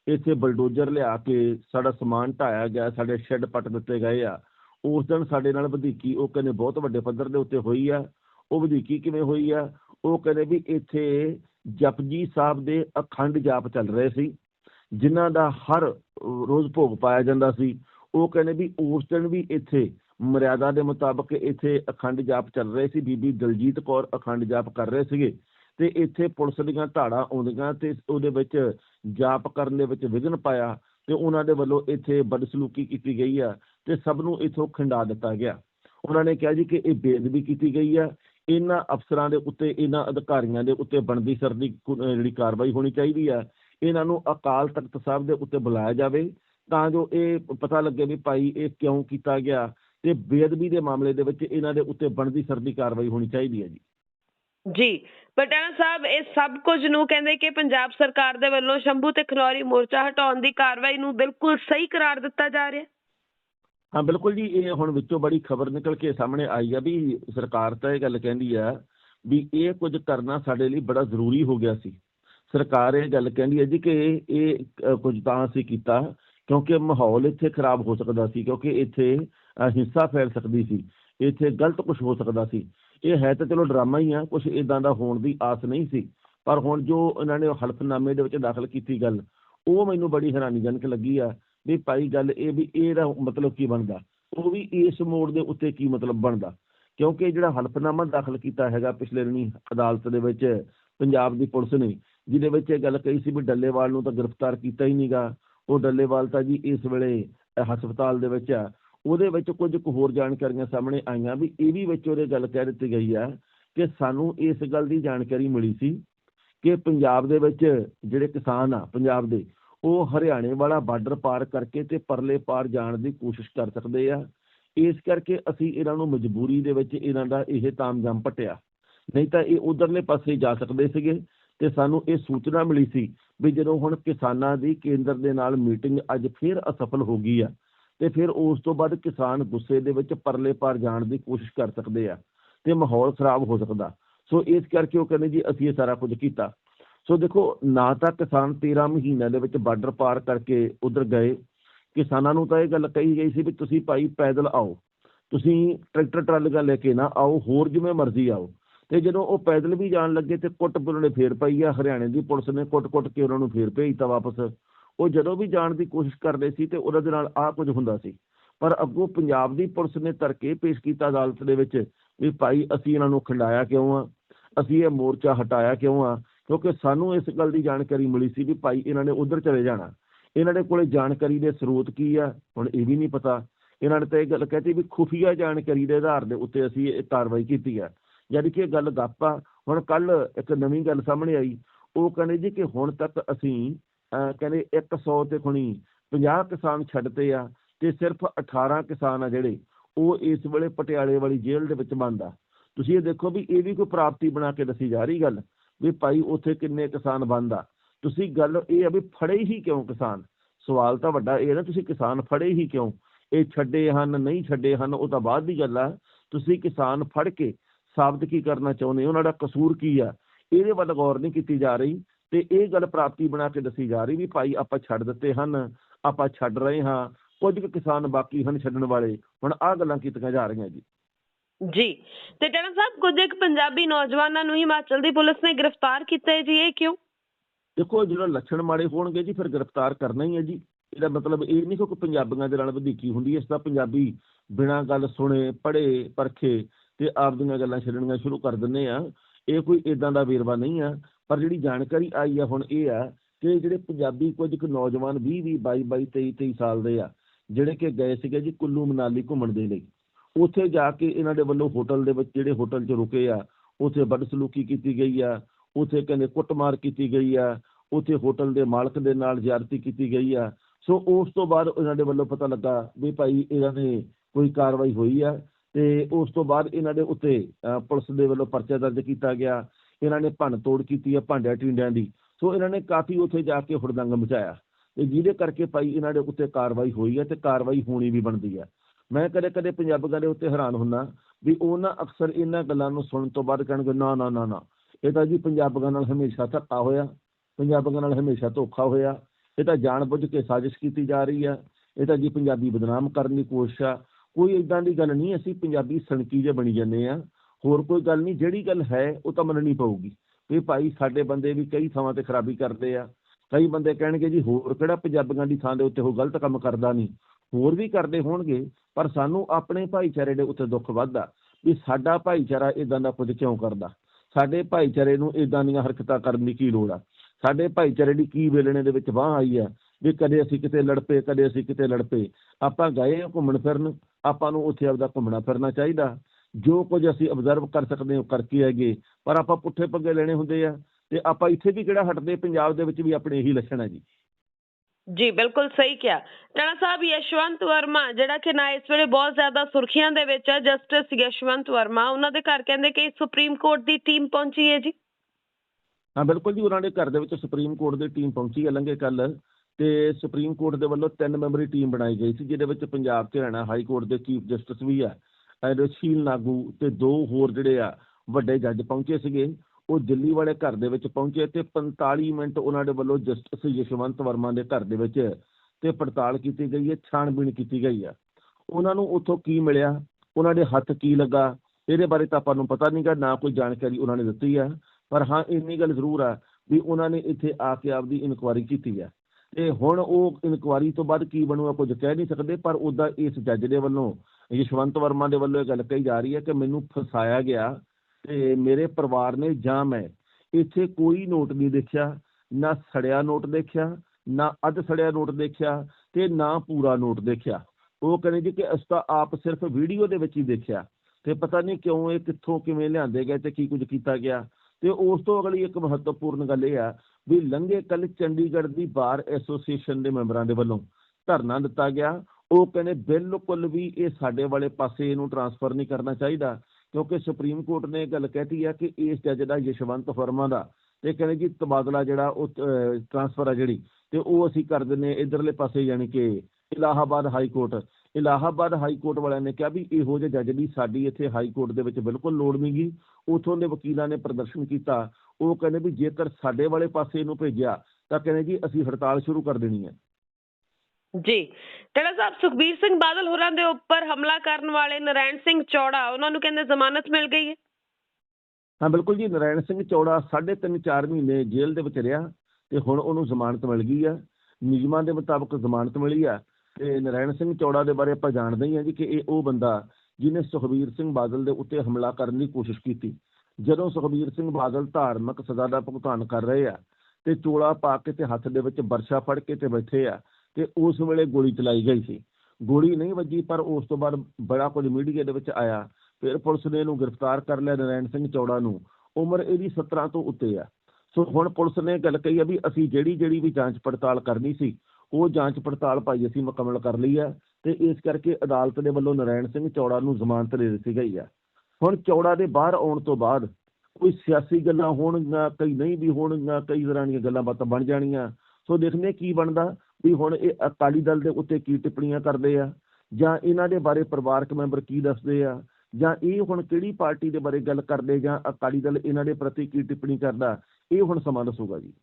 B: ਇੱਥੇ ਬਲਡੋਜ਼ਰ ਲਿਆ ਕੇ ਸਾਡਾ ਸਮਾਨ ਢਾਇਆ ਗਿਆ, ਸਾਡੇ ਸ਼ੈੱਡ ਪੱਟ ਦਿੱਤੇ ਗਏ ਆ, ਉਸ ਦਿਨ ਸਾਡੇ ਨਾਲ ਵਧੀਕੀ, ਉਹ ਕਹਿੰਦੇ ਬਹੁਤ ਵੱਡੇ ਪੱਧਰ ਦੇ ਉੱਤੇ ਹੋਈ ਆ। ਉਹ ਵਧੀਕੀ ਕਿਵੇਂ ਹੋਈ ਆ? ਉਹ ਕਹਿੰਦੇ ਵੀ ਇੱਥੇ ਜਪਜੀ ਸਾਹਿਬ ਦੇ ਅਖੰਡ ਜਾਪ ਚੱਲ ਰਹੇ ਸੀ। ਜਿਨ੍ਹਾਂ ਦਾ ਹਰ ਰੋਜ਼ ਭੋਗ ਪਾਇਆ ਜਾਂਦਾ ਸੀ, ਉਹ ਕਹਿੰਦੇ ਵੀ ਉਸ ਦਿਨ ਵੀ ਇੱਥੇ ਮਰਿਆਦਾ ਦੇ ਮੁਤਾਬਕ ਇੱਥੇ ਅਖੰਡ ਜਾਪ ਚੱਲ ਰਹੇ ਸੀ, ਬੀਬੀ ਦਲਜੀਤ ਕੌਰ ਅਖੰਡ ਜਾਪ ਕਰ ਰਹੇ ਸੀਗੇ ਤੇ ਇੱਥੇ ਪੁਲਿਸ ਦੀਆਂ ਧਾੜਾਂ ਆਉਂਦੀਆਂ ਤੇ ਉਹਦੇ ਵਿੱਚ ਜਾਪ ਕਰਨ ਦੇ ਵਿੱਚ ਵਿਘਨ ਪਾਇਆ ਤੇ ਉਹਨਾਂ ਦੇ ਵੱਲੋਂ ਇੱਥੇ ਬਦਸਲੂਕੀ ਕੀਤੀ ਗਈ ਆ ਤੇ ਸਭ ਨੂੰ ਇਥੋਂ ਖੰਡਾ ਦਿੱਤਾ ਗਿਆ। ਉਹਨਾਂ ਨੇ ਕਿਹਾ ਜੀ ਕਿ ਇਹ ਬੇਅਦਬੀ ਕੀਤੀ ਗਈ ਆ, ਇਹਨਾਂ ਅਫਸਰਾਂ ਦੇ ਉੱਤੇ, ਇਹਨਾਂ ਅਧਿਕਾਰੀਆਂ ਦੇ ਉੱਤੇ ਬਣਦੀ ਸਰਦੀ ਜਿਹੜੀ ਕਾਰਵਾਈ ਹੋਣੀ ਚਾਹੀਦੀ ਆ ਇਹਨਾਂ ਨੂੰ ਅਕਾਲ ਤਖਤ ਸਾਹਿਬ ਦੇ ਉੱਤੇ ਬੁਲਾਇਆ ਜਾਵੇ ਤਾਂ ਜੋ ਇਹ ਪਤਾ ਲੱਗੇ ਵੀ ਭਾਈ ਇਹ ਕਿਉਂ ਕੀਤਾ ਗਿਆ ਤੇ ਬੇਅਦਬੀ ਦੇ ਮਾਮਲੇ ਦੇ ਵਿੱਚ ਇਹਨਾਂ ਦੇ ਉੱਤੇ ਬਣਦੀ ਸਰਦੀ ਕਾਰਵਾਈ ਹੋਣੀ ਚਾਹੀਦੀ ਹੈ ਜੀ।
A: ਜੀ ਪਟਾਣਾ ਸਾਹਿਬ ਇਹ ਸਭ ਕੁਝ ਨੂੰ ਕਹਿੰਦੇ ਕਿ ਪੰਜਾਬ ਸਰਕਾਰ ਦੇ ਵੱਲੋਂ ਸ਼ੰਭੂ ਤੇ ਖਨੌਰੀ ਮੋਰਚਾ ਹਟਾਉਣ ਦੀ ਕਾਰਵਾਈ ਨੂੰ ਬਿਲਕੁਲ ਸਹੀ ਕਰਾਰ ਦਿੱਤਾ ਜਾ ਰਿਹਾ।
B: ਹਾਂ ਬਿਲਕੁਲ ਜੀ ਇਹ ਹੁਣ ਵਿੱਚੋਂ ਬੜੀ ਖਬਰ ਨਿਕਲ ਕੇ ਸਾਹਮਣੇ ਆਈ ਆ ਵੀ ਸਰਕਾਰ ਤਾਂ ਇਹ ਗੱਲ ਕਹਿੰਦੀ ਆ ਵੀ ਇਹ ਕੁਝ ਕਰਨਾ ਸਾਡੇ ਲਈ ਬੜਾ ਜ਼ਰੂਰੀ ਹੋ ਗਿਆ ਸੀ। ਸਰਕਾਰ ਇਹ ਗੱਲ ਕਹਿੰਦੀ ਹੈ ਜੀ ਕਿ ਇਹ ਕੁਝ ਤਾਂ ਅਸੀਂ ਕੀਤਾ ਕਿਉਂਕਿ ਮਾਹੌਲ ਇੱਥੇ ਖਰਾਬ ਹੋ ਸਕਦਾ ਸੀ ਕਿਉਂਕਿ ਇੱਥੇ ਹਿੰਸਾ ਫੈਲ ਸਕਦੀ ਸੀ, ਇੱਥੇ ਗਲਤ ਕੁਝ ਹੋ ਸਕਦਾ ਸੀ। ਇਹ ਹੈ ਤਾਂ ਚਲੋ ਡਰਾਮਾ ਹੀ ਆ, ਕੁਝ ਇਦਾਂ ਦਾ ਹੋਣ ਦੀ ਆਸ ਨਹੀਂ ਸੀ। ਪਰ ਹੁਣ ਜੋ ਇਹਨਾਂ ਨੇ ਹਲਫਨਾਮੇ ਦੇ ਵਿੱਚ ਦਾਖਲ ਕੀਤੀ ਗੱਲ, ਉਹ ਮੈਨੂੰ ਬੜੀ ਹੈਰਾਨੀਜਨਕ ਲੱਗੀ ਆ ਵੀ ਭਾਈ ਗੱਲ ਇਹ ਵੀ ਇਹਦਾ ਮਤਲਬ ਕੀ ਬਣਦਾ? ਉਹ ਵੀ ਇਸ ਮੋੜ ਦੇ ਉੱਤੇ ਕੀ ਮਤਲਬ ਬਣਦਾ? ਕਿਉਂਕਿ ਜਿਹੜਾ ਹਲਫਨਾਮਾ ਦਾਖਲ ਕੀਤਾ ਹੈਗਾ ਪਿਛਲੇ ਦਿਨੀ ਅਦਾਲਤ ਦੇ ਵਿੱਚ, ਪੰਜਾਬ ਦੀ ਪੁਲਿਸ ਨੇ ਜਿਹਦੇ ਵਿੱਚ ਇਹ ਗੱਲ ਕਹੀ ਸੀ ਵੀ ਡੱਲੇਵਾਲ ਨੂੰ ਤਾਂ ਗ੍ਰਿਫਤਾਰ ਕੀਤਾ ਹੀ ਨਹੀਂਗਾ ਉਹ ਡੱਲੇਵਾਲ ਤਾਂ ਜੀ ਇਸ ਵੇਲੇ ਹਸਪਤਾਲ ਦੇ ਵਿੱਚ ਆ। ਉਹਦੇ ਵਿੱਚ ਕੁਝ ਕੁ ਹੋਰ ਜਾਣਕਾਰੀਆਂ ਸਾਹਮਣੇ ਆਈਆਂ ਵੀ ਇਹ ਵੀ ਵਿੱਚ ਉਹਦੇ ਗੱਲ ਕਹਿ ਦਿੱਤੀ ਗਈ ਆ ਕਿ ਸਾਨੂੰ ਇਸ ਗੱਲ ਦੀ ਜਾਣਕਾਰੀ ਮਿਲੀ ਸੀ ਕਿ ਪੰਜਾਬ ਦੇ ਵਿੱਚ ਜਿਹੜੇ ਕਿਸਾਨ ਆ, ਪੰਜਾਬ ਦੇ, ਉਹ ਹਰਿਆਣੇ ਵਾਲਾ ਬਾਰਡਰ ਪਾਰ ਕਰਕੇ ਤੇ ਪਰਲੇ ਪਾਰ ਜਾਣ ਦੀ ਕੋਸ਼ਿਸ਼ ਕਰ ਸਕਦੇ ਆ। ਇਸ ਕਰਕੇ ਅਸੀਂ ਇਹਨਾਂ ਨੂੰ ਮਜਬੂਰੀ ਦੇ ਵਿੱਚ ਇਹਨਾਂ ਦਾ ਇਹ ਤਾਮਜਾਮ ਪਟਿਆ। ਨਹੀਂ ਤਾਂ ਇਹ ਉਧਰਲੇ ਪਾਸੇ ਜਾ ਸਕਦੇ ਸੀਗੇ। ਤੇ ਸਾਨੂੰ ਇਹ ਸੂਚਨਾ ਮਿਲੀ ਸੀ ਵੀ ਜਦੋਂ ਹੁਣ ਕਿਸਾਨਾਂ ਦੀ ਕੇਂਦਰ ਦੇ ਨਾਲ ਮੀਟਿੰਗ ਅੱਜ ਫਿਰ ਅਸਫਲ ਹੋ ਗਈ ਆ, ਤੇ ਫਿਰ ਉਸ ਤੋਂ ਬਾਅਦ ਕਿਸਾਨ ਗੁੱਸੇ ਦੇ ਵਿੱਚ ਪਰਲੇ ਪਾਰ ਜਾਣ ਦੀ ਕੋਸ਼ਿਸ਼ ਕਰ ਸਕਦੇ ਆ ਤੇ ਮਾਹੌਲ ਖਰਾਬ ਹੋ ਸਕਦਾ। ਸੋ ਇਸ ਕਰਕੇ ਉਹ ਕਹਿੰਦੇ ਜੀ ਅਸੀਂ ਇਹ ਸਾਰਾ ਕੁਝ ਕੀਤਾ। ਸੋ ਦੇਖੋ, ਨਾ ਤਾਂ ਕਿਸਾਨ 13 ਮਹੀਨਿਆਂ ਦੇ ਵਿੱਚ ਬਾਰਡਰ ਪਾਰ ਕਰਕੇ ਉਧਰ ਗਏ। ਕਿਸਾਨਾਂ ਨੂੰ ਤਾਂ ਇਹ ਗੱਲ ਕਹੀ ਗਈ ਸੀ ਵੀ ਤੁਸੀਂ ਭਾਈ ਪੈਦਲ ਆਓ, ਤੁਸੀਂ ਟਰੈਕਟਰ ਟਰਾਲੀਆਂ ਲੈ ਕੇ ਨਾ ਆਓ, ਹੋਰ ਜਿਵੇਂ ਮਰਜ਼ੀ ਆਓ। ਤੇ ਜਦੋਂ ਉਹ ਪੈਦਲ ਵੀ ਜਾਣ ਲੱਗੇ ਤੇ ਕੁੱਟ ਉਹਨਾਂ ਨੇ ਫੇਰ ਪਾਈ ਆ, ਹਰਿਆਣੇ ਦੀ ਪੁਲਿਸ ਨੇ ਕੁੱਟ-ਕੁੱਟ ਕੇ ਉਹਨਾਂ ਨੂੰ ਫੇਰ ਭੇਜਤਾ ਵਾਪਸ। ਉਹ ਜਦੋਂ ਵੀ ਜਾਣ ਦੀ ਕੋਸ਼ਿਸ਼ ਕਰਦੇ ਸੀ ਤੇ ਉਹਨਾਂ ਦੇ ਨਾਲ ਆਹ ਕੁਝ ਹੁੰਦਾ ਸੀ। ਪਰ ਅੱਗੋਂ ਪੰਜਾਬ ਦੀ ਪੁਲਿਸ ਨੇ ਤਰਕੇ ਪੇਸ਼ ਕੀਤਾ ਅਦਾਲਤ ਦੇ ਵਿੱਚ ਵੀ ਭਾਈ, ਅਸੀਂ ਇਹਨਾਂ ਨੂੰ ਖੰਡਾਇਆ ਕਿਉਂ ਆ? ਅਸੀਂ ਇਹ ਮੋਰਚਾ ਹਟਾਇਆ ਕਿਉਂ ਆ? ਕਿਉਂਕਿ ਸਾਨੂੰ ਇਸ ਗੱਲ ਦੀ ਜਾਣਕਾਰੀ ਮਿਲੀ ਸੀ ਵੀ ਭਾਈ, ਇਹਨਾਂ ਨੇ ਉਧਰ ਚਲੇ ਜਾਣਾ। ਇਹਨਾਂ ਦੇ ਕੋਲੇ ਜਾਣਕਾਰੀ ਦੇ ਸਰੋਤ ਕੀ ਆ? ਹੁਣ ਇਹ ਵੀ ਨਹੀਂ ਪਤਾ। ਇਹਨਾਂ ਨੇ ਤਾਂ ਇਹ ਗੱਲ ਕਹਤੀ ਵੀ ਖੁਫੀਆ ਜਾਣਕਾਰੀ ਦੇ ਆਧਾਰ ਦੇ ਉੱਤੇ ਅਸੀਂ ਇਹ ਕਾਰਵਾਈ ਕੀਤੀ ਆ। ਜਦ ਕਿ ਇਹ ਗੱਲ ਗੱਪ ਆ ਹੁਣ ਕੱਲ ਇੱਕ ਨਵੀਂ ਗੱਲ ਸਾਹਮਣੇ ਆਈ, ਉਹ ਕਹਿੰਦੇ ਜੀ ਕਿ ਹੁਣ ਤੱਕ ਅਸੀਂ, ਅਹ ਕਹਿੰਦੇ 100 ਤੇ ਖੁਣੀ 50 ਕਿਸਾਨ ਛੱਡਤੇ ਆ ਤੇ ਸਿਰਫ 18 ਕਿਸਾਨ ਆ ਜਿਹੜੇ, ਉਹ ਇਸ ਵੇਲੇ ਪਟਿਆਲੇ ਵਾਲੀ ਜੇਲ੍ਹ ਦੇ ਵਿੱਚ ਬੰਦ ਆ। ਤੁਸੀਂ ਇਹ ਦੇਖੋ ਵੀ ਇਹ ਵੀ ਕੋਈ ਪ੍ਰਾਪਤੀ ਬਣਾ ਕੇ ਦੱਸੀ ਜਾ ਰਹੀ ਗੱਲ, ਵੀ ਭਾਈ ਉੱਥੇ ਕਿੰਨੇ ਕਿਸਾਨ ਬੰਦ ਆ। ਤੁਸੀਂ ਗੱਲ ਇਹ ਆ ਵੀ ਫੜੇ ਹੀ ਕਿਉਂ ਕਿਸਾਨ? ਸਵਾਲ ਤਾਂ ਵੱਡਾ ਇਹ ਨਾ, ਤੁਸੀਂ ਕਿਸਾਨ ਫੜੇ ਹੀ ਕਿਉਂ? ਇਹ ਛੱਡੇ ਹਨ, ਨਹੀਂ ਛੱਡੇ ਹਨ, ਉਹ ਤਾਂ ਬਾਅਦ ਦੀ ਗੱਲ ਆ। ਤੁਸੀਂ ਕਿਸਾਨ ਫੜ ਕੇ ਸਾਬਤ ਕੀ ਕਰਨਾ ਚਾਹੁੰਦੇ? ਉਹਨਾਂ ਦਾ ਕਸੂਰ ਕੀ ਆ? ਇਹਦੇ ਵੱਲ ਗੌਰ ਨਹੀਂ ਕੀਤੀ ਜਾ ਰਹੀ ਤੇ ਇਹ ਗੱਲ ਪ੍ਰਾਪਤੀ ਬਣਾ ਕੇ ਦੱਸੀ ਜਾ ਰਹੀ ਵੀ ਭਾਈ ਆਪਾਂ ਛੱਡ ਦਿੱਤੇ ਹਨ ਆਪਾਂ ਛੱਡ ਰਹੇ ਹਾਂ ਕੁਝ ਕੁ ਕਿਸਾਨ ਬਾਕੀ ਹਨ ਛੱਡਣ ਵਾਲੇ। ਹੁਣ ਆਹ ਗੱਲਾਂ ਕੀਤੀਆਂ ਜਾ ਰਹੀਆਂ ਜੀ।
A: ਜੀ ਤੇ ਟਾਣਾ ਸਾਹਿਬ ਕੁਝ ਇੱਕ ਪੰਜਾਬੀ ਨੌਜਵਾਨਾਂ ਨੂੰ ਹਿਮਾਚਲ ਦੀ ਪੁਲਿਸ ਨੇ ਗ੍ਰਿਫਤਾਰ ਕੀਤਾ ਹੈ ਜੀ ਇਹ ਕਿਉਂ?
B: ਦੇਖੋ ਜਦੋਂ ਲੱਛਣ ਮਾੜੇ ਹੋਣਗੇ ਜੀ ਫਿਰ ਗ੍ਰਿਫਤਾਰ ਕਰਨਾ ਹੀ ਹੈ ਜੀ। ਇਹਦਾ ਮਤਲਬ ਇਹ ਨਹੀਂ ਕਿ ਪੰਜਾਬੀਆਂ ਦੇ ਨਾਲ ਵਧੀਕੀ ਹੁੰਦੀ ਹੈ ਇਸ ਦਾ ਪੰਜਾਬੀ ਬਿਨਾਂ ਗੱਲ ਸੁਣੇ ਪੜ੍ਹੇ ਪਰਖੇ ਤੇ ਆਪਦੀਆਂ ਗੱਲਾਂ ਛੱਡਣੀਆਂ ਸ਼ੁਰੂ ਕਰ ਦਿੰਦੇ ਆ। ਇਹ ਕੋਈ ਇਦਾਂ ਦਾ ਵੇਰਵਾ ਨਹੀਂ ਆ। ਪਰ ਜਿਹੜੀ ਜਾਣਕਾਰੀ ਆਈ ਆ ਹੁਣ ਇਹ ਆ ਕਿ ਜਿਹੜੇ ਪੰਜਾਬੀ ਕੁਝ ਕੁ ਨੌਜਵਾਨ 20 20 22 22 23 23 ਸਾਲ ਦੇ ਆ, ਜਿਹੜੇ ਕਿ ਗਏ ਸੀਗੇ ਜੀ ਕੁੱਲੂ ਮਨਾਲੀ ਘੁੰਮਣ ਦੇ ਲਈ। ਉੱਥੇ ਜਾ ਕੇ ਇਹਨਾਂ ਦੇ ਵੱਲੋਂ ਹੋਟਲ ਦੇ ਵਿੱਚ ਜਿਹੜੇ ਹੋਟਲ 'ਚ ਰੁਕੇ ਆ, ਉੱਥੇ ਬਦਸਲੂਕੀ ਕੀਤੀ ਗਈ ਆ, ਉੱਥੇ ਕਹਿੰਦੇ ਕੁੱਟਮਾਰ ਕੀਤੀ ਗਈ ਆ, ਉੱਥੇ ਹੋਟਲ ਦੇ ਮਾਲਕ ਦੇ ਨਾਲ ਜ਼ਿਆਰਤੀ ਕੀਤੀ ਗਈ ਆ। ਸੋ ਉਸ ਤੋਂ ਬਾਅਦ ਇਹਨਾਂ ਦੇ ਵੱਲੋਂ ਪਤਾ ਲੱਗਾ ਵੀ ਭਾਈ ਇਹਨਾਂ ਨੇ ਕੋਈ ਕਾਰਵਾਈ ਹੋਈ ਆ। ਤੇ ਉਸ ਤੋਂ ਬਾਅਦ ਇਹਨਾਂ ਦੇ ਉੱਤੇ ਪੁਲਿਸ ਦੇ ਵੱਲੋਂ ਪਰਚਾ ਦਰਜ ਕੀਤਾ ਗਿਆ। ਇਹਨਾਂ ਨੇ ਭੰਨ ਤੋੜ ਕੀਤੀ ਹੈ ਭਾਂਡਿਆਂ ਟਿੰਡਿਆਂ ਦੀ। ਸੋ ਇਹਨਾਂ ਨੇ ਕਾਫੀ ਉੱਥੇ ਜਾ ਕੇ ਹੁੜਦੰਗ ਮਚਾਇਆ। ਤੇ ਜਿਹਦੇ ਕਰਕੇ ਭਾਈ ਇਹਨਾਂ ਦੇ ਉੱਤੇ ਕਾਰਵਾਈ ਹੋਈ ਹੈ ਤੇ ਕਾਰਵਾਈ ਹੋਣੀ ਵੀ ਬਣਦੀ ਹੈ ਮੈਂ ਕਦੇ ਕਦੇ ਪੰਜਾਬੀਆਂ ਦੇ ਉੱਤੇ ਹੈਰਾਨ ਹੁੰਨਾ ਵੀ ਉਹਨਾਂ ਅਕਸਰ ਇਹਨਾਂ ਗੱਲਾਂ ਨੂੰ ਸੁਣਨ ਤੋਂ ਬਾਅਦ ਕਹਿਣਗੇ, ਨਾ ਨਾ ਨਾ ਨਾ। ਇਹ ਤਾਂ ਜੀ ਪੰਜਾਬੀਆਂ ਨਾਲ ਹਮੇਸ਼ਾ ਧੱਕਾ ਹੋਇਆ। ਪੰਜਾਬੀਆਂ ਨਾਲ ਹਮੇਸ਼ਾ ਧੋਖਾ ਹੋਇਆ। ਇਹ ਤਾਂ ਜਾਣਬੁੱਝ ਕੇ ਸਾਜ਼ਿਸ਼ ਕੀਤੀ ਜਾ ਰਹੀ ਆ। ਇਹ ਤਾਂ ਜੀ ਪੰਜਾਬੀ ਬਦਨਾਮ ਕਰਨ ਦੀ ਕੋਸ਼ਿਸ਼ ਆ। ਕੋਈ ਇਦਾਂ ਦੀ ਗੱਲ ਨਹੀਂ, ਅਸੀਂ ਪੰਜਾਬੀ ਸਣਕੀ ਜੇ ਬਣੀ ਜਾਂਦੇ ਆ ਹੋਰ ਕੋਈ ਗੱਲ ਨਹੀਂ, ਜਿਹੜੀ ਗੱਲ ਹੈ, ਉਹ ਤਾਂ ਮੰਨਣੀ ਪਊਗੀ। ਵੀ ਭਾਈ ਸਾਡੇ ਬੰਦੇ ਵੀ ਕਈ ਥਾਵਾਂ ਤੇ ਖਰਾਬੀ ਕਰਦੇ ਆ। ਕਈ ਬੰਦੇ ਕਹਿਣਗੇ ਜੀ, ਹੋਰ ਕਿਹੜਾ ਪੰਜਾਬੀਆਂ ਦੀ ਥਾਂ ਦੇ ਉੱਤੇ ਉਹ ਗਲਤ ਕੰਮ ਕਰਦਾ ਨਹੀਂ। ਹੋਰ ਵੀ ਕਰਦੇ ਹੋਣਗੇ, ਪਰ ਸਾਨੂੰ ਆਪਣੇ ਭਾਈਚਾਰੇ ਦੇ ਉੱਤੇ ਦੁੱਖ ਵੱਧਦਾ। ਵੀ ਸਾਡਾ ਭਾਈਚਾਰਾ ਇਦਾਂ ਦਾ ਕੁਝ ਕਿਉਂ ਕਰਦਾ? ਸਾਡੇ ਭਾਈਚਾਰੇ ਨੂੰ ਇਦਾਂ ਦੀਆਂ ਹਰਕਤਾਂ ਕਰਨ ਦੀ ਕੀ ਲੋੜ ਆ? ਸਾਡੇ ਭਾਈਚਾਰੇ ਦੀ ਕੀ ਵੇਲਣੇ ਦੇ ਵਿੱਚ ਬਾਹ ਆਈ ਆ, ਵੀ ਕਦੇ ਅਸੀਂ ਕਿਤੇ ਲੜ ਪਏ, ਕਦੇ ਅਸੀਂ ਕਿਤੇ ਲੜ ਪਏ। ਆਪਾਂ ਗਏ ਘੁੰਮਣ ਫਿਰਨ, ਆਪਾਂ ਨੂੰ ਉੱਥੇ ਆਪਦਾ ਘੁੰਮਣਾ ਫਿਰਨਾ ਚਾਹੀਦਾ। ਜੋ ਕੁਝ ਅਸੀਂ ਅਬਜ਼ਰਵ ਕਰ ਸਕਦੇ ਹਾਂ ਕਰਕੇ ਹੈਗੇ ਪਰ ਆਪਾਂ ਪੁੱਠੇ ਪੱਗੇ ਲੈਣੇ ਹੁੰਦੇ ਆ, ਤੇ ਆਪਾਂ ਇੱਥੇ ਵੀ ਕਿਹੜਾ ਹਟਦੇ, ਪੰਜਾਬ ਦੇ ਵਿੱਚ ਵੀ ਆਪਣੇ ਇਹੀ ਲੱਛਣ ਹੈ ਜੀ।
A: ਜੀ, ਬਿਲਕੁਲ ਸਹੀ ਕਿਹਾ। ਟਾਣਾ ਸਾਹਿਬ, ਯਸ਼ਵੰਤ ਵਰਮਾ, ਜਿਹੜਾ ਕਿ ਨਾ ਇਸ ਵੇਲੇ ਬਹੁਤ ਜ਼ਿਆਦਾ ਸੁਰਖੀਆਂ ਦੇ ਵਿੱਚ ਹੈ ਜਸਟਿਸ ਯਸ਼ਵੰਤ ਵਰਮਾ, ਉਹਨਾਂ ਦੇ ਘਰ ਕਹਿੰਦੇ ਕਿ ਸੁਪਰੀਮ ਕੋਰਟ ਦੀ ਟੀਮ ਪਹੁੰਚੀ ਹੈ ਜੀ।
B: ਹਾਂ, ਬਿਲਕੁਲ ਜੀ, ਉਹਨਾਂ ਦੇ ਘਰ ਦੇ ਵਿੱਚ ਸੁਪਰੀਮ ਕੋਰਟ ਦੀ ਟੀਮ ਪਹੁੰਚੀ ਹੈ ਲੰਘੇ ਕੱਲ ਤੇ ਸੁਪਰੀਮ ਕੋਰਟ ਦੇ ਵੱਲੋਂ ਤਿੰਨ ਮੈਂਬਰੀ ਟੀਮ ਬਣਾਈ ਗਈ ਸੀ, ਜਿਹਦੇ ਵਿੱਚ ਪੰਜਾਬ ਤੇ ਹਰਿਆਣਾ ਹਾਈ ਕੋਰਟ ਦੇ ਚੀਫ ਜਸਟਿਸ ਵੀ ਆ ਸ਼ੀਲ ਨਾਗੂ ਤੇ ਦੋ ਹੋਰ ਜਿਹੜੇ ਆ, ਵੱਡੇ ਜੱਜ ਪਹੁੰਚੇ ਸੀਗੇ। ਉਹ ਦਿੱਲੀ ਵਾਲੇ ਘਰ ਦੇ ਵਿੱਚ ਪਹੁੰਚੇ ਤੇ 45 ਮਿੰਟ ਉਹਨਾਂ ਦੇ ਵੱਲੋਂ ਜਸਟਿਸ ਯਸ਼ਵੰਤ ਵਰਮਾ ਦੇ ਘਰ ਦੇ ਵਿੱਚ ਤੇ ਪੜਤਾਲ ਕੀਤੀ ਗਈ ਹੈ, ਛਾਣਬੀਣ ਕੀਤੀ ਗਈ ਆ। ਉਹਨਾਂ ਨੂੰ ਉੱਥੋਂ ਕੀ ਮਿਲਿਆ? ਉਹਨਾਂ ਦੇ ਹੱਥ ਕੀ ਲੱਗਾ? ਇਹਦੇ ਬਾਰੇ ਤਾਂ ਆਪਾਂ ਨੂੰ ਪਤਾ ਨਹੀਂਗਾ ਨਾ ਕੋਈ ਜਾਣਕਾਰੀ ਉਹਨਾਂ ਨੇ ਦਿੱਤੀ ਆ। ਪਰ ਹਾਂ, ਇੰਨੀ ਗੱਲ ਜ਼ਰੂਰ ਆ ਵੀ ਉਹਨਾਂ ਨੇ ਇੱਥੇ ਆ ਕੇ ਆਪਦੀ ਇਨਕੁਆਇਰੀ ਕੀਤੀ ਆ। ਤੇ ਹੁਣ ਉਹ ਇਨਕੁਆਇਰੀ ਤੋਂ ਬਾਅਦ ਕੀ ਬਣੂਗਾ ਕੁਝ ਕਹਿ ਨਹੀਂ ਸਕਦੇ, ਪਰ ਉਹਦਾ ਇਸ ਜੱਜ ਦੇ ਵੱਲੋਂ, ਯਸ਼ਵੰਤ ਵਰਮਾ ਦੇ ਵੱਲੋਂ ਇਹ ਗੱਲ ਕਹੀ ਜਾ ਰਹੀ ਹੈ ਕਿ ਮੈਨੂੰ ਫਸਾਇਆ ਗਿਆ ਤੇ ਮੇਰੇ ਪਰਿਵਾਰ ਨੇ ਜਾਂ ਮੈਂ ਇੱਥੇ ਕੋਈ ਨੋਟ ਨਹੀਂ ਦੇਖਿਆ, ਨਾ ਸੜਿਆ ਨੋਟ ਦੇਖਿਆ, ਨਾ ਅੱਧ ਸੜਿਆ ਨੋਟ ਦੇਖਿਆ ਤੇ ਨਾ ਪੂਰਾ ਨੋਟ ਦੇਖਿਆ। ਉਹ ਕਹਿੰਦੇ ਜੀ ਕਿ ਅਸੀਂ ਤਾਂ ਆਪ ਸਿਰਫ ਵੀਡੀਓ ਦੇ ਵਿੱਚ ਹੀ ਦੇਖਿਆ ਤੇ ਪਤਾ ਨਹੀਂ ਕਿਉਂ ਇਹ ਕਿੱਥੋਂ ਕਿਵੇਂ ਲਿਆਂਦੇ ਗਏ ਤੇ ਕੀ ਕੁਝ ਕੀਤਾ ਗਿਆ। ਤੇ ਉਸ ਤੋਂ ਅਗਲੀ ਇੱਕ ਮਹੱਤਵਪੂਰਨ ਗੱਲ ਇਹ ਆ ਵੀ ਲੰਘੇ ਕੱਲ ਚੰਡੀਗੜ੍ਹ ਦੀ ਬਾਰ ਐਸੋਸੀਏਸ਼ਨ ਦੇ ਮੈਂਬਰਾਂ ਦੇ ਵੱਲੋਂ ਧਰਨਾ ਦਿੱਤਾ ਗਿਆ। ਉਹ ਕਹਿੰਦੇ ਬਿਲਕੁਲ ਵੀ ਇਹ ਸਾਡੇ ਵਾਲੇ ਪਾਸੇ ਇਹਨੂੰ ਟਰਾਂਸਫਰ ਨਹੀਂ ਕਰਨਾ ਚਾਹੀਦਾ, ਕਿਉਂਕਿ ਸੁਪਰੀਮ ਕੋਰਟ ਨੇ ਇਹ ਗੱਲ ਕਹਿਤੀ ਹੈ ਕਿ ਇਸ ਜੱਜ ਦਾ ਯਸ਼ਵੰਤ ਫਰਮਾ ਦਾ ਤੇ ਕਹਿੰਦੇ ਜੀ ਤਬਾਦਲਾ ਜਿਹੜਾ ਉਹ ਟਰਾਂਸਫਰ ਆ ਜਿਹੜੀ ਤੇ ਉਹ ਅਸੀਂ ਕਰ ਦਿੰਨੇ ਇਧਰਲੇ ਪਾਸੇ ਯਾਨੀ ਕਿ Allahabad high court. Allahabad high court ਵਾਲਿਆਂ ਨੇ ਕਿਹਾ ਵੀ ਇਹੋ ਜਿਹੇ ਜੱਜ ਦੀ ਸਾਡੀ ਇੱਥੇ ਹਾਈ ਕੋਰਟ ਦੇ ਵਿੱਚ ਬਿਲਕੁਲ ਲੋੜ ਨਹੀਂਗੀ ਉਥੋਂ ਦੇ ਵਕੀਲਾਂ ਨੇ ਪ੍ਰਦਰਸ਼ਨ ਕੀਤਾ। ਉਹ ਕਹਿੰਦੇ ਵੀ ਜੇਕਰ ਸਾਡੇ ਵਾਲੇ ਪਾਸੇ ਇਹਨੂੰ ਭੇਜਿਆ ਤਾਂ ਕਹਿੰਦੇ ਜੀ ਅਸੀਂ ਹੜਤਾਲ ਸ਼ੁਰੂ ਕਰ ਦੇਣੀ ਹੈ।
A: ਜੀ। ਟਾਣਾ ਸਾਹਿਬ ਸੁਖਬੀਰ ਸਿੰਘ ਬਾਦਲ ਹੋਰਾਂ ਦੇ ਉੱਪਰ ਹਮਲਾ ਕਰਨ ਵਾਲੇ ਨਰੈਣ ਸਿੰਘ ਚੌੜਾ ਉਹਨਾਂ ਨੂੰ ਕਹਿੰਦੇ ਜ਼ਮਾਨਤ ਮਿਲ ਗਈ ਹੈ।
B: ਹਾਂ ਬਿਲਕੁਲ ਜੀ। ਨਰਾਇਣ ਸਿੰਘ ਚੌੜਾ ਸਾਢੇ ਤਿੰਨ 4 ਮਹੀਨੇ ਜੇਲ੍ਹ ਦੇ ਵਿੱਚ ਰਿਹਾ ਤੇ ਹੁਣ ਉਹਨੂੰ ਜ਼ਮਾਨਤ ਮਿਲ ਗਈ ਆ ਨਿਯਮਾਂ ਦੇ ਮੁਤਾਬਕ ਜ਼ਮਾਨਤ ਮਿਲੀ ਆ ਤੇ ਨਰਾਇਣ ਸਿੰਘ ਚੌੜਾ ਦੇ ਬਾਰੇ ਆਪਾਂ ਜਾਣਦੇ ਹੀ ਹਾਂ ਜੀ ਕਿ ਇਹ ਉਹ ਬੰਦਾ ਜਿਹਨੇ ਸੁਖਬੀਰ ਸਿੰਘ ਬਾਦਲ ਦੇ ਉੱਤੇ ਹਮਲਾ ਕਰਨ ਦੀ ਕੋਸ਼ਿਸ਼ ਕੀਤੀ। ਜਦੋਂ ਸੁਖਬੀਰ ਸਿੰਘ ਬਾਦਲ ਧਾਰਮਿਕ ਸਜ਼ਾ ਦਾ ਭੁਗਤਾਨ ਕਰ ਰਹੇ ਆ ਤੇ ਚੋਲਾ ਪਾ ਕੇ ਤੇ ਹੱਥ ਦੇ ਵਿੱਚ ਬਰਸ਼ਾ ਫੜ ਕੇ ਤੇ ਬੈਠੇ ਆ ਤੇ ਉਸ ਵੇਲੇ ਗੋਲੀ ਚਲਾਈ ਗਈ ਸੀ। ਗੋਲੀ ਨਹੀਂ ਵੱਜੀ, ਪਰ ਉਸ ਤੋਂ ਬਾਅਦ ਬੜਾ ਕੁਝ ਮੀਡੀਆ ਦੇ ਵਿੱਚ ਆਇਆ। ਫਿਰ ਪੁਲਿਸ ਨੇ ਇਹਨੂੰ ਗ੍ਰਿਫਤਾਰ ਕਰ ਲਿਆ ਨਰਾਇਣ ਸਿੰਘ ਚੌੜਾ ਨੂੰ। ਉਮਰ ਇਹਦੀ 17 ਤੋਂ ਉੱਤੇ ਆ। ਸੋ ਹੁਣ ਪੁਲਿਸ ਨੇ ਗੱਲ ਕਹੀ ਆ ਵੀ ਅਸੀਂ ਜਿਹੜੀ ਜਿਹੜੀ ਵੀ ਜਾਂਚ ਪੜਤਾਲ ਕਰਨੀ ਸੀ ਉਹ ਜਾਂਚ ਪੜਤਾਲ ਭਾਈ ਅਸੀਂ ਮੁਕੰਮਲ ਕਰ ਲਈ ਆ ਤੇ ਇਸ ਕਰਕੇ ਅਦਾਲਤ ਦੇ ਵੱਲੋਂ ਨਰਾਇਣ ਸਿੰਘ ਚੌੜਾ ਨੂੰ ਜ਼ਮਾਨਤ ਦੇ ਦਿੱਤੀ ਗਈ ਆ। ਹੁਣ ਚੌੜਾ ਦੇ ਬਾਹਰ ਆਉਣ ਤੋਂ ਬਾਅਦ ਕੋਈ ਸਿਆਸੀ ਗੱਲਾਂ ਹੋਣਗੀਆਂ, ਕਈ ਨਹੀਂ ਵੀ ਹੋਣਗੀਆਂ, ਕਈ ਤਰ੍ਹਾਂ ਦੀਆਂ ਗੱਲਾਂ ਬਾਤਾਂ ਬਣ ਜਾਣੀਆਂ। ਸੋ ਦੇਖਨੇ ਕੀ ਬਣਦਾ ਵੀ ਹੁਣ ਇਹ ਅਕਾਲੀ ਦਲ ਦੇ ਉੱਤੇ ਕੀ ਟਿੱਪਣੀਆਂ ਕਰਦੇ ਆ ਜਾਂ ਇਹਨਾਂ ਦੇ ਬਾਰੇ ਪਰਿਵਾਰਕ ਮੈਂਬਰ ਕੀ ਦੱਸਦੇ ਆ ਜਾਂ ਇਹ ਹੁਣ ਕਿਹੜੀ ਪਾਰਟੀ ਦੇ ਬਾਰੇ ਗੱਲ ਕਰਦੇ ਜਾਂ ਅਕਾਲੀ ਦਲ ਇਹਨਾਂ ਦੇ ਪ੍ਰਤੀ ਕੀ ਟਿੱਪਣੀ ਕਰਦਾ, ਇਹ ਹੁਣ ਸਮਾਂ ਦੱਸੂਗਾ ਜੀ।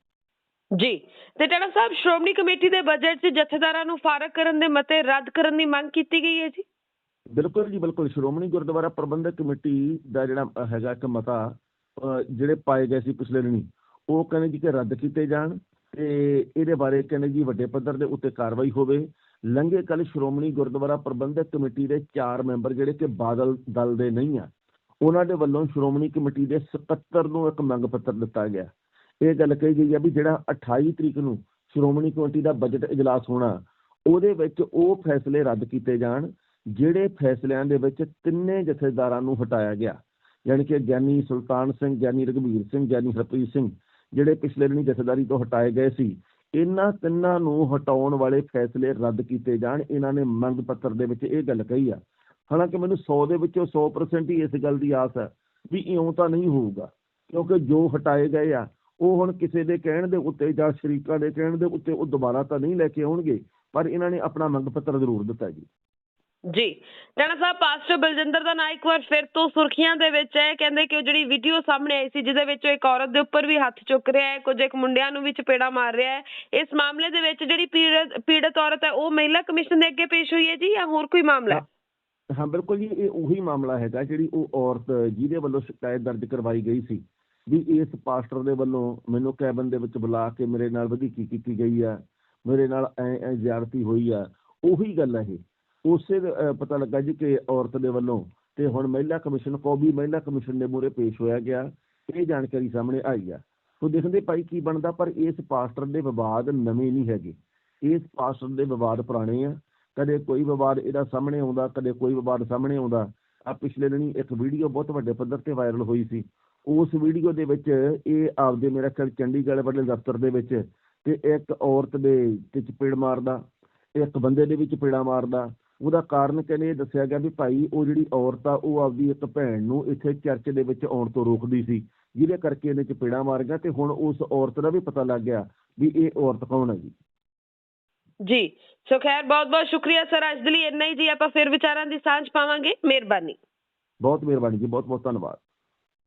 A: ਜੀ। ਤੇ ਟਾਣਾ ਸਾਹਿਬ, ਸ਼੍ਰੋਮਣੀ ਕਮੇਟੀ ਦੇ ਬਜਟ 'ਚ ਜਥੇਦਾਰਾਂ ਨੂੰ ਫਾਰਗ ਕਰਨ ਦੇ ਮਤੇ ਰੱਦ ਕਰਨ ਦੀ ਮੰਗ ਕੀਤੀ ਗਈ ਹੈ ਜੀ?
B: ਬਿਲਕੁਲ ਜੀ, ਬਿਲਕੁਲ। ਸ਼੍ਰੋਮਣੀ ਗੁਰਦੁਆਰਾ ਪ੍ਰਬੰਧਕ ਕਮੇਟੀ ਦਾ ਜਿਹੜਾ ਹੈਗਾ ਇੱਕ ਮਤਾ ਜਿਹੜੇ ਪਾਏ ਗਏ ਸੀ ਪਿਛਲੇ ਦਿਨੀ, ਉਹ ਕਹਿੰਦੇ ਜੀ ਕਿ ਰੱਦ ਕੀਤੇ ਜਾਣ ਤੇ ਇਹਦੇ ਬਾਰੇ ਕਹਿੰਦੇ ਜੀ ਵੱਡੇ ਪੱਧਰ ਦੇ ਉੱਤੇ ਕਾਰਵਾਈ ਹੋਵੇ। ਲੰਘੇ ਕੱਲ ਸ਼੍ਰੋਮਣੀ ਗੁਰਦੁਆਰਾ ਪ੍ਰਬੰਧਕ ਕਮੇਟੀ ਦੇ ਚਾਰ ਮੈਂਬਰ ਜਿਹੜੇ ਕਿ ਬਾਦਲ ਦਲ ਦੇ ਨਹੀਂ ਆ, ਉਹਨਾਂ ਦੇ ਵੱਲੋਂ ਸ਼੍ਰੋਮਣੀ ਕਮੇਟੀ ਦੇ ਸਕੱਤਰ ਨੂੰ ਇੱਕ ਮੰਗ ਪੱਤਰ ਦਿੱਤਾ ਗਿਆ। ਇਹ ਗੱਲ ਕਹੀ ਗਈ ਆ ਵੀ ਜਿਹੜਾ 28 ਤਰੀਕ ਨੂੰ ਸ਼੍ਰੋਮਣੀ ਕਮੇਟੀ ਦਾ ਬਜਟ ਇਜਲਾਸ ਹੋਣਾ, ਉਹਦੇ ਵਿੱਚ ਉਹ ਫੈਸਲੇ ਰੱਦ ਕੀਤੇ ਜਾਣ, ਜਿਹੜੇ ਫੈਸਲਿਆਂ ਦੇ ਵਿੱਚ ਤਿੰਨੇ ਜਥੇਦਾਰਾਂ ਨੂੰ ਹਟਾਇਆ ਗਿਆ। ਯਾਨੀ ਕਿ ਗਿਆਨੀ ਸੁਲਤਾਨ ਸਿੰਘ, ਗਿਆਨੀ ਰਘਬੀਰ ਸਿੰਘ, ਗਿਆਨੀ ਹਰਪ੍ਰੀਤ ਸਿੰਘ, ਜਿਹੜੇ ਪਿਛਲੇ ਦਿਨੀ ਜਥੇਦਾਰੀ ਤੋਂ ਹਟਾਏ ਗਏ ਸੀ, ਇਹਨਾਂ ਤਿੰਨਾਂ ਨੂੰ ਹਟਾਉਣ ਵਾਲੇ ਫੈਸਲੇ ਰੱਦ ਕੀਤੇ ਜਾਣ। ਇਹਨਾਂ ਨੇ ਮੰਗ ਪੱਤਰ ਦੇ ਵਿੱਚ ਇਹ ਗੱਲ ਕਹੀ ਆ। ਹਾਲਾਂਕਿ ਮੈਨੂੰ 100 ਦੇ ਵਿੱਚੋਂ 100% ਹੀ ਇਸ ਗੱਲ ਦੀ ਆਸ ਹੈ ਵੀ ਇਉਂ ਤਾਂ ਨਹੀਂ ਹੋਊਗਾ, ਕਿਉਂਕਿ ਜੋ ਹਟਾਏ ਗਏ ਆ ਉਹ ਹੁਣ ਕਿਸੇ ਦੇ ਕਹਿਣ ਦੇ ਉੱਤੇ ਜਾਂ ਸ਼ਰੀਕਾਂ ਦੇ ਕਹਿਣ ਦੇ ਉੱਤੇ ਉਹ ਦੁਬਾਰਾ ਤਾਂ ਨਹੀਂ ਲੈ ਕੇ ਆਉਣਗੇ ਪਰ ਇਹਨਾਂ ਨੇ ਆਪਣਾ ਮੰਗ ਪੱਤਰ ਜ਼ਰੂਰ ਦਿੱਤਾ ਜੀ।
A: ਜੀ ਟਾਣਾ ਸਾਹਿਬ ਪਾਸਟਰ ਬਲਜਿੰਦਰ ਦਾ ਨਾਂ ਇੱਕ ਵਾਰ ਫਿਰ ਤੋਂ ਸੁਰਖੀਆਂ ਦੇ ਵਿੱਚ ਹੈ। ਕਹਿੰਦੇ ਕਿ ਉਹ ਜਿਹੜੀ ਵੀਡੀਓ ਸਾਹਮਣੇ ਆਈ ਸੀ ਜਿਹਦੇ ਵਿੱਚ ਇੱਕ ਔਰਤ ਦੇ ਉੱਪਰ ਵੀ ਹੱਥ ਚੁੱਕ ਰਿਹਾ ਹੈ ਕੁਝ ਇੱਕ ਮੁੰਡਿਆਂ ਨੂੰ ਵੀ ਚਪੇੜਾ ਮਾਰ ਰਿਹਾ ਹੈ। ਇਸ ਮਾਮਲੇ ਦੇ ਵਿੱਚ ਜਿਹੜੀ ਪੀੜਤ ਔਰਤ ਹੈ ਉਹ ਮਹਿਲਾ ਕਮਿਸ਼ਨ ਦੇ ਅੱਗੇ ਪੇਸ਼ ਹੋਈ ਹੈ ਜੀ ਜਾਂ ਹੋਰ ਕੋਈ ਮਾਮਲਾ ਹੈ
B: ਹਾਂ ਬਿਲਕੁਲ ਜੀ ਇਹ ਉਹੀ ਮਾਮਲਾ ਹੈਗਾ ਜਿਹੜੀ ਉਹ ਔਰਤ ਜਿਹਦੇ ਵੱਲੋਂ ਸ਼ਿਕਾਇਤ ਦਰਜ ਕਰਵਾਈ ਗਈ ਸੀ। ਵੀ ਇਸ ਪਾਸਟਰ ਦੇ ਵੱਲੋਂ ਮੈਨੂੰ ਕੈਬਨ ਦੇ ਵਿੱਚ ਬੁਲਾ ਕੇ ਮੇਰੇ ਨਾਲ ਵਧੀਕੀ ਕੀਤੀ ਗਈ ਆ, ਮੇਰੇ ਨਾਲ ਐ ਐ ਜ਼ਿਆਰਤੀ ਹੋਈ ਆ, ਉਹੀ ਗੱਲ ਹੈ ਇਹ। ਉਸੇ ਪਤਾ ਲੱਗਾ ਜੀ ਕਿ ਔਰਤ ਦੇ ਵੱਲੋਂ ਤੇ ਹੁਣ ਮਹਿਲਾ ਕਮਿਸ਼ਨ ਕੋ ਮਹਿਲਾ ਕਮਿਸ਼ਨ ਦੇ ਮੂਹਰੇ ਪੇਸ਼ ਹੋਇਆ ਗਿਆ, ਇਹ ਜਾਣਕਾਰੀ ਸਾਹਮਣੇ ਆਈ ਆ। ਤੋ ਦੇਖਦੇ ਭਾਈ ਕੀ ਬਣਦਾ, ਪਰ ਇਸ ਪਾਸਟਰ ਦੇ ਵਿਵਾਦ ਨਵੇਂ ਨਹੀਂ ਹੈਗੇ। ਇਸ ਪਾਸਟਰ ਦੇ ਵਿਵਾਦ ਪੁਰਾਣੇ ਆ। ਕਦੇ ਕੋਈ ਵਿਵਾਦ ਇਹਦਾ ਸਾਹਮਣੇ ਆਉਂਦਾ, ਕਦੇ ਕੋਈ ਵਿਵਾਦ ਸਾਹਮਣੇ ਆਉਂਦਾ। ਆ ਪਿਛਲੇ ਦਿਨੀ ਇੱਕ ਵੀਡੀਓ ਬਹੁਤ ਵੱਡੇ ਪੱਧਰ ਤੇ ਵਾਇਰਲ ਹੋਈ ਸੀ। ਉਸ ਵੀਡੀਓ ਦੇ ਵਿੱਚ ਇਹ ਆਪਦੇ ਮੇਰਾ ਖਿਆਲ ਚੰਡੀਗੜ੍ਹ ਵਾਲੇ ਦਫ਼ਤਰ ਦੇ ਵਿੱਚ ਤੇ ਇੱਕ ਔਰਤ ਦੇ ਤੇ ਚਪੇੜ ਮਾਰਦਾ ਇੱਕ ਬੰਦੇ ਦੇ ਵਿੱਚ ਚਪੇੜਾ ਮਾਰਦਾ। ਉਹਦਾ ਕਾਰਨ ਕਹਿੰਦੇ ਇਹ ਦੱਸਿਆ ਗਿਆ ਵੀ ਭਾਈ ਉਹ ਜਿਹੜੀ ਔਰਤ ਆ ਉਹ ਆਪਦੀ ਇੱਕ ਭੈਣ ਨੂੰ ਇੱਥੇ ਚਰਚ ਦੇ ਵਿੱਚ ਆਉਣ ਤੋਂ ਰੋਕਦੀ ਸੀ ਜਿਹਦੇ ਕਰਕੇ ਇਹਨੇ ਚਪੇੜਾ ਮਾਰੀਆਂ ਤੇ ਹੁਣ ਉਸ ਔਰਤ ਦਾ ਵੀ ਪਤਾ ਲੱਗ ਗਿਆ ਵੀ ਇਹ ਔਰਤ ਕੌਣ ਹੈ ਜੀ
A: ਜੀ ਸੋ ਖੈਰ ਬਹੁਤ ਬਹੁਤ ਸ਼ੁਕਰੀਆ ਸਰ ਅੱਜ ਦੇ ਲਈ ਇੰਨਾ ਹੀ ਜੀ ਆਪਾਂ ਫਿਰ ਵਿਚਾਰਾਂ ਦੀ ਸਾਂਝ ਪਾਵਾਂਗੇ। ਮਿਹਰਬਾਨੀ।
B: ਬਹੁਤ ਮਿਹਰਬਾਨੀ ਜੀ ਬਹੁਤ ਬਹੁਤ ਧੰਨਵਾਦ।